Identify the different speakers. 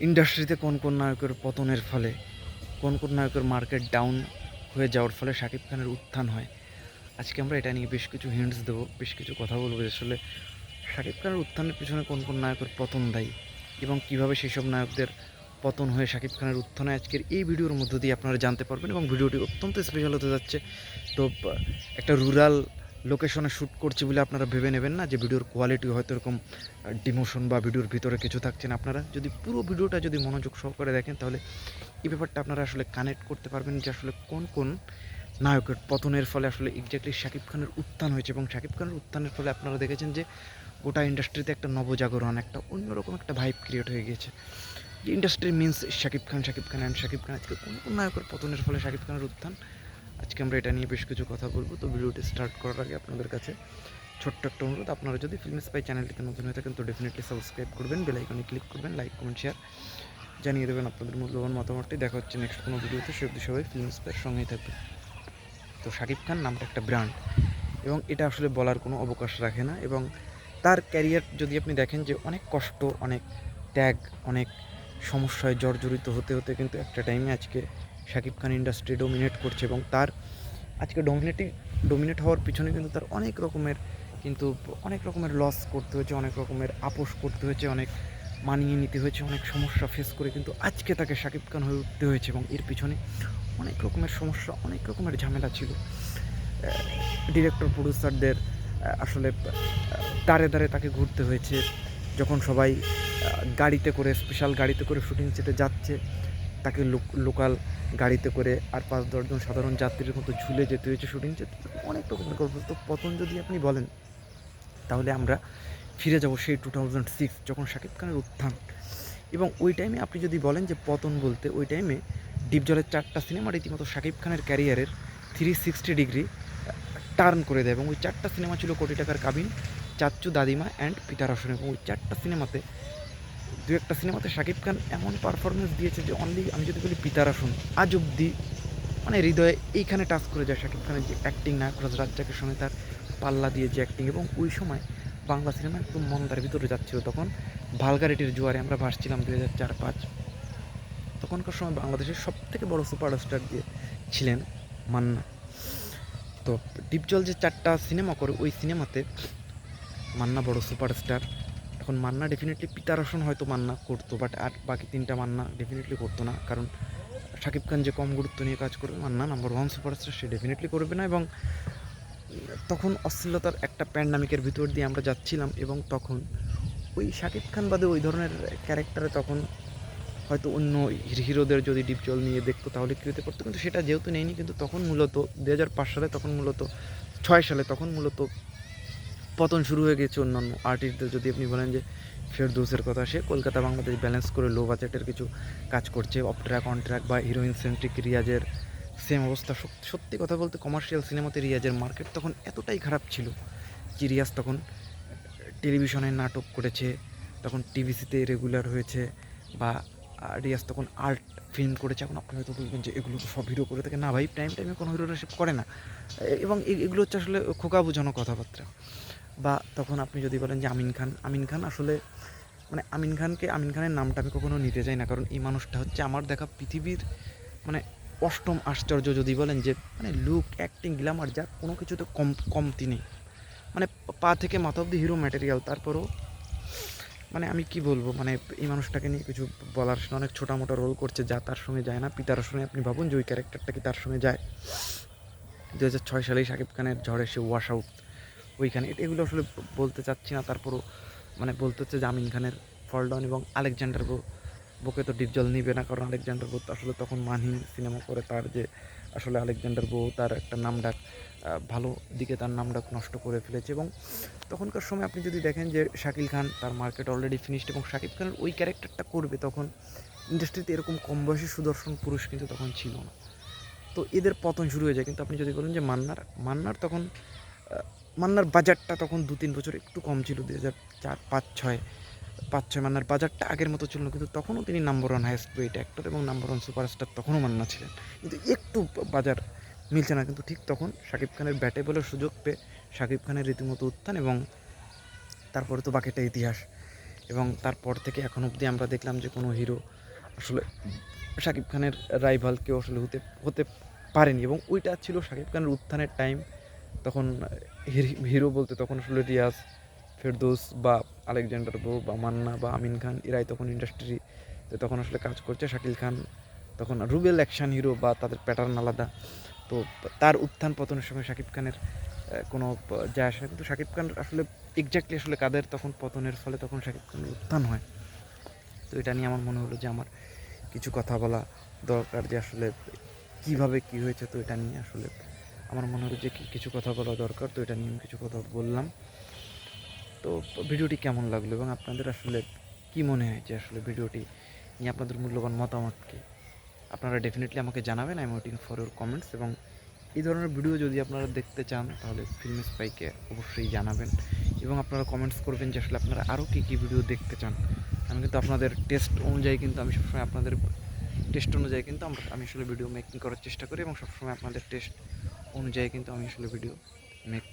Speaker 1: ইন্ডাস্ট্রিতে কোন কোন নায়কের পতনের ফলে, কোন কোন নায়কের মার্কেট ডাউন হয়ে যাওয়ার ফলে শাকিব খানের উত্থান হয়? আজকে আমরা এটা নিয়ে বেশ কিছু হিন্টস দেবো, বেশ কিছু কথা বলব যে আসলে শাকিব খানের উত্থানের পিছনে কোন কোন নায়কের পতন দায়ী এবং কীভাবে সেই সব নায়কদের পতন হয়ে শাকিব খানের উত্থানে আজকের এই ভিডিওর মধ্য দিয়ে আপনারা জানতে পারবেন এবং ভিডিওটি অত্যন্ত স্পেশাল হতে যাচ্ছে। তো, একটা রুরাল লোকেশনে শ্যুট করছি বলে আপনারা ভেবে নেবেন না যে ভিডিওর কোয়ালিটি হয়তো এরকম ডিমোশন বা ভিডিওর ভিতরে কিছু থাকছেন আপনারা। যদি পুরো ভিডিওটা যদি মনোযোগ সহকারে দেখেন তাহলে এই ব্যাপারটা আপনারা আসলে কানেক্ট করতে পারবেন যে আসলে কোন কোন নায়কের পতনের ফলে আসলে এক্স্যাক্টলি শাকিব খানের উত্থান হয়েছে এবং শাকিব খানের উত্থানের ফলে আপনারা দেখেছেন যে গোটা ইন্ডাস্ট্রিতে একটা নবজাগরণ, একটা অন্যরকম একটা ভাইব ক্রিয়েট হয়ে গিয়েছে। যে industry means Shakib Khan Shakib Khan and Shakib Khan আজকে কোন কোন নায়কের পতনের ফলে শাকিব খানের উত্থান আজকে আমরা এটা নিয়ে বেশ কিছু কথা বলব। তো ভিডিওটি স্টার্ট করার আগে আপনাদের কাছে ছোট্ট একটা অনুরোধ, আপনারা যদি ফিল্ম স্পাই চ্যানেলটিতে নতুন হয়ে থাকেন, তো ডেফিনেটলি সাবস্ক্রাইব করবেন বেল আইকনে ক্লিক করবেন লাইক কমেন্ট শেয়ার জানিয়ে দেবেন আপনাদের মূল্যবান মতামতটি। দেখা হচ্ছে নেক্সট কোনো ভিডিওতে, সে অবধি সবাই ফিল্ম স্পাইয়ের সঙ্গেই থাকবে। তো শাকিব খান নামটা একটা ব্র্যান্ড এবং এটা আসলে বলার কোনো অবকাশ রাখে না এবং তার ক্যারিয়ার যদি আপনি দেখেন যে অনেক কষ্ট, অনেক ত্যাগ, অনেক সমস্যায় জর্জরিত হতে হতে কিন্তু একটা টাইমে আজকে শাকিব খান ইন্ডাস্ট্রি ডোমিনেট করছে এবং তার আজকে ডোমিনেটিং ডোমিনেট হওয়ার পিছনে কিন্তু তার অনেক রকমের কিন্তু অনেক রকমের লস করতে হয়েছে, অনেক রকমের আপোষ করতে হয়েছে, অনেক মানিয়ে নিতে হয়েছে, অনেক সমস্যা ফেস করে কিন্তু আজকে তাকে শাকিব খান হয়ে উঠতে হয়েছে এবং এর পিছনে অনেক রকমের সমস্যা, অনেক রকমের ঝামেলা ছিল। ডিরেক্টর প্রডিউসারদের আসলে দাঁড়ে দাঁড়ে তাকে ঘুরতে হয়েছে। যখন সবাই গাড়িতে করে স্পেশাল গাড়িতে করে শুটিং সেটে যাচ্ছে তাকে লোকাল গাড়িতে করে আর পাঁচ দশজন সাধারণ যাত্রীর মতো ঝুলে যেতে হয়েছে শুটিং সেটে অনেক রকমের গল্প। তো পতন যদি আপনি বলেন, তাহলে আমরা ফিরে যাব সেই টু থাউজেন্ড সিক্স যখন শাকিব খানের উত্থান। এবং ওই টাইমে আপনি যদি বলেন যে পতন বলতে, ওই টাইমে ডিপ জলের চারটা সিনেমা রীতিমতো শাকিব খানের ক্যারিয়ারের থ্রি সিক্সটি ডিগ্রি টার্ন করে দেয়। এবং ওই চারটা সিনেমা ছিল কোটি টাকার কাবিন চাচ্চু দাদিমা অ্যান্ড পিতার আসন এবং ওই চারটা সিনেমাতে দু একটা সিনেমাতে শাকিব খান এমন পারফরমেন্স দিয়েছে যে অনলি আমি যদি বলি পিতার আসন, আজ অব্দি মানে হৃদয়ে এইখানে টাচ করে যায় শাকিব খানের যে অ্যাক্টিং নায়করাজ রাজ্জাকের সঙ্গে তার পাল্লা দিয়ে যে অ্যাক্টিং এবং ওই সময় বাংলা সিনেমা একদম মন্দার ভিতরে যাচ্ছিল তখন। ভালগারিটির জোয়ারে আমরা ভাসছিলাম দুই হাজার চার, পাঁচ। তখনকার সময় বাংলাদেশের সব থেকে বড় সুপারস্টার দিয়ে ছিলেন মান্না। তো ডিপজল যে চারটা সিনেমা করে, ওই সিনেমাতে মান্না বড় সুপারস্টার এখন মান্না ডেফিনেটলি পিতারসন হয়তো মান্না করতো বাট আর বাকি তিনটা মান্না ডেফিনেটলি করতো না। কারণ শাকিব খান যে কম গুরুত্ব নিয়ে কাজ করবে মান্না নাম্বার ওয়ান সুপারস্টার সে ডেফিনেটলি করবে না এবং তখন অশ্লীলতার একটা প্যান্ডামিকের ভিতর দিয়ে আমরা যাচ্ছিলাম এবং তখন ওই শাকিব খান বাদে ওই ধরনের ক্যারেক্টারে তখন হয়তো অন্য হিরোদের যদি ডিপ জল নিয়ে দেখতো, তাহলে কী হতে পারতো? কিন্তু সেটা যেহেতু নেয়নি, কিন্তু তখন মূলত দু হাজার পাঁচ সালে তখন মূলত, ছয় সালে তখন মূলত পতন শুরু হয়ে গেছে অন্যান্য আর্টিস্টদের যদি আপনি বলেন যে ফেরদৌসের কথা, সে কলকাতা, বাংলাদেশ ব্যালেন্স করে লো বাজেটের কিছু কাজ করছে অফ ট্র্যাক অন ট্র্যাক বা হিরোইন সেন্ট্রিক রিয়াজের সেম অবস্থা। সত- সত্যি কথা বলতে কমার্শিয়াল সিনেমাতে রিয়াজের মার্কেট তখন এতটাই খারাপ ছিল যে রিয়াজ তখন টেলিভিশনে নাটক করেছে, তখন টিভিসিতে রেগুলার হয়েছে বা রিয়াজ তখন আর্ট ফিল্ম করেছে। এখন আপনি হয়তো বলবেন যে এগুলো তো সব হিরো করে থাকে। না ভাই টাইম টাইমে কোনো হিরোরা সেভ করে না। এবং এগুলো হচ্ছে আসলে খোকা কথাবার্তা। বা তখন আপনি যদি বলেন যে আমিন খান আমিন খান আসলে মানে আমিন খানকে, আমিন খানের নামটা আমি কখনো নিতে চাই না। কারণ এই মানুষটা হচ্ছে আমার দেখা পৃথিবীর মানে অষ্টম আশ্চর্য যদি বলেন যে মানে লুক অ্যাক্টিং গ্ল্যামার যার কোনো কিছুতে কম, কমতি নেই। মানে পা থেকে মাথা অব্দি হিরো ম্যাটেরিয়াল তারপরও মানে আমি কি বলব? মানে এই মানুষটাকে নিয়ে কিছু বলার সে অনেক মোটা রোল করছে, যা তার সঙ্গে যায় না। পিতার সঙ্গে আপনি ভাবুন যে ওই ক্যারেক্টারটা কি তার সঙ্গে যায়? দু হাজার ছয় সালেই শাকিব খানের ঝড়ে সে ওয়াশ আউট ওইখানে। এগুলো আসলে বলতে চাচ্ছি না, তারপরও মানে বলতে হচ্ছে জামিন খানের ফল ডাউন এবং আলেকজান্ডার বো বোকে তো ডিপ জল নিবে না, কারণ আলেকজান্ডার বো আসলে তখন মানহীন সিনেমা করে, তার যে আসলে আলেকজান্ডার বো তার একটা নাম ডাক ভালো দিকে তার নাম ডাক নষ্ট করে ফেলেছে এবং তখনকার সময় আপনি যদি দেখেন যে শাকিল খান তার মার্কেট অলরেডি ফিনিশড এবং শাকিব খানের ওই ক্যারেক্টারটা করবে তখন ইন্ডাস্ট্রিতে এরকম কম বয়সী সুদর্শন পুরুষ কিন্তু তখন ছিল না। তো এদের পতন শুরু হয়ে যায়। কিন্তু আপনি যদি বলেন যে মান্নার মান্নার তখন মান্নার বাজারটা তখন দু তিন বছর একটু কম ছিল দু হাজার চার, পাঁচ, ছয় পাঁচ, ছয় মান্নার বাজারটা আগের মতো ছিল কিন্তু তখনও তিনি number one highest paid actor এবং নাম্বার ওয়ান সুপারস্টার তখনও মান্না ছিলেন। কিন্তু একটু বাজার মিলছে না, কিন্তু ঠিক তখন শাকিব খানের ব্যাটে বলার সুযোগ পেয়ে শাকিব খানের রীতিমতো উত্থান এবং তারপরে তো বাকিটা ইতিহাস। এবং তারপর থেকে এখন অবধি আমরা দেখলাম যে কোনো হিরো আসলে শাকিব খানের রাইভাল কেউ আসলে হতে হতে পারেনি এবং ওইটা ছিল শাকিব খানের উত্থানের টাইম তখন হির- বলতে তখন আসলে রিয়াজ, ফেরদৌস বা আলেকজান্ডার বউ বা মান্না বা আমিন খান, এরাই তখন ইন্ডাস্ট্রিতে তখন আসলে কাজ করছে। শাকিল খান, তখন রুবেল অ্যাকশন হিরো বা তাদের প্যাটার্ন আলাদা। তো তার উত্থান পতনের সময় শাকিব খানের কোনো যায় আসে না। কিন্তু শাকিব খান আসলে এক্স্যাক্টলি আসলে কাদের তখন পতনের ফলে তখন শাকিব খানের উত্থান হয়। তো এটা নিয়ে আমার মনে হলো যে আমার কিছু কথা বলা দরকার যে আসলে কীভাবে কি হয়েছে তো এটা নিয়ে আসলে আমার মনে হলো যে কিছু কথা বলা দরকার, তো এটা নিয়ে কিছু কথা বললাম। তো ভিডিওটি কেমন লাগল এবং আপনাদের আসলে কি মনে হয় যে আসলে ভিডিওটি নিয়ে আপনাদের মূল্যবান মতামত কি? আপনারা ডেফিনেটলি আমাকে জানাবেন I'm waiting for your comments এবং এই ধরনের ভিডিও যদি আপনারা দেখতে চান, তাহলে ফিল্ম স্পাইকে অবশ্যই জানাবেন এবং আপনারা কমেন্টস করবেন যে আসলে আপনারা আরও কী কী ভিডিও দেখতে চান। আমি কিন্তু আপনাদের টেস্ট অনুযায়ী কিন্তু আমি সবসময় আপনাদের টেস্ট অনুযায়ী কিন্তু আমরা আমি আসলে ভিডিও মেকিং করার চেষ্টা করি এবং সবসময় আপনাদের টেস্ট অনুযায়ী কিন্তু আমি আসলে ভিডিও মেক